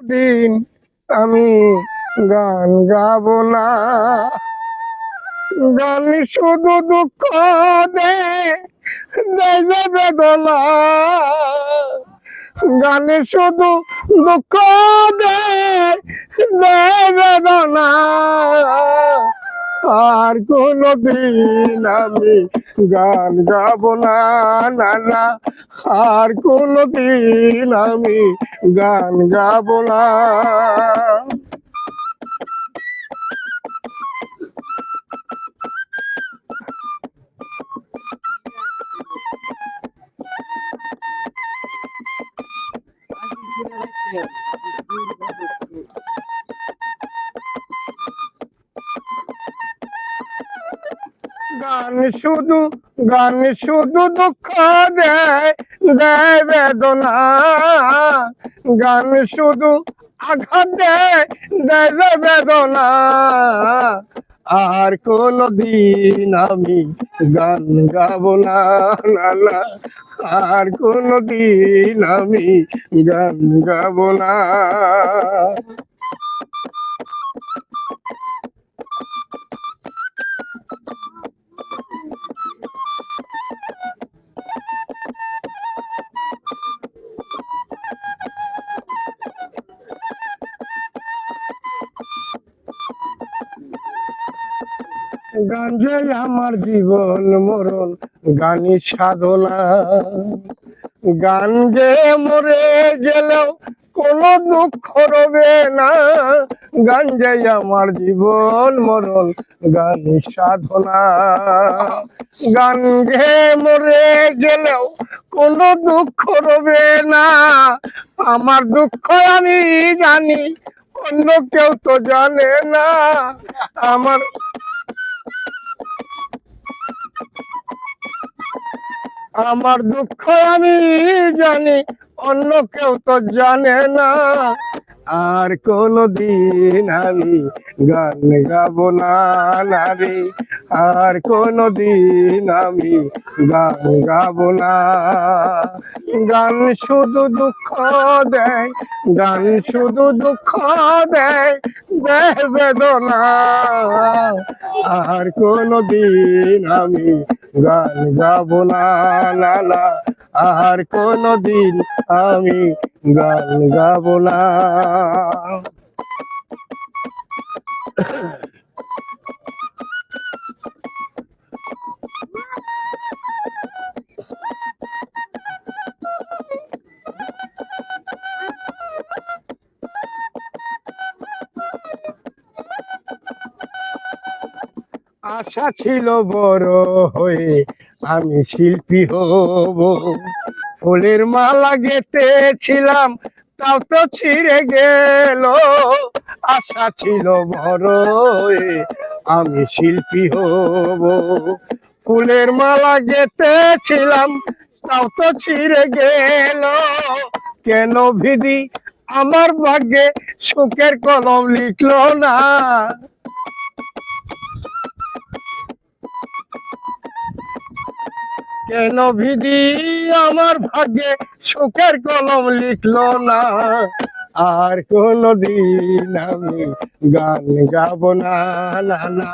দিন আমি গান গাব না। গান শুধু দুঃখ দে দেয় যে গানে শুধু দুঃখ দে আর কোনদিন আমি গান গাবো না না আর কোনদিন আমি গান গাবো না। গান শুধু গান শুধু দুঃখ দেয় দেয় বেদনা। গান শুধু আঘাত দেয় দেয় বেদনা। আর কোন দিন আমি গান গাবো না আর কোন দিন আমি গান গাবো না। যে আমার জীবন মরণ, গানি সাধনা। গান যে মরে গেলেও কোনো দুঃখ রবে না। গান যে আমার জীবন মরণ, গানি সাধনা। গান যে মরে গেলেও কোনো দুঃখ রবে না। আমার দুঃখ আমি জানি, অন্য কেউ তো জানে না। আমার আমার দুঃখ আমি জানি, অন্য কেউ তো জানে না। আর কোনো দিন আমি গান গাবো না রে। আর কোনো দিন আমি গান গাবো না। গান শুধু দুঃখ দেয়, গান শুধু দুঃখ দেয় বেদনা আর কোনো দিন আমি গান গাব না না আর কোনো দিন আমি গান গাব না। আশা ছিল বড় হয়ে আমি শিল্পী হব। ফুলের মালা গেতেছিলাম তাও তো ছিঁড়ে গেল। আশা ছিল বড় হয়ে আমি শিল্পী হব। ফুলের মালা গেতেছিলাম তাও তো ছিঁড়ে গেল। কেন ভিদি আমার ভাগ্যে সুখের কলম লিখলো না? কেন ভিদি আমার ভাগ্যে সুখের কলম লিখলো না? আর কোনো দিন আমি গান গাবো না না।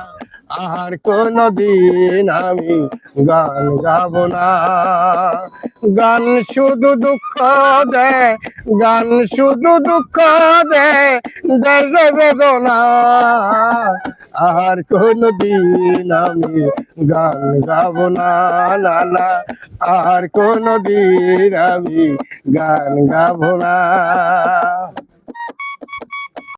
আর কোনো দিন আমি গান গাবো না। গান শুধু দুঃখ দেয়, গান শুধু দুঃখ দেয় বেদনা। আর কোনো দিন আমি গান গাবো না না আর কোনো দিন আমি গান গাবো না।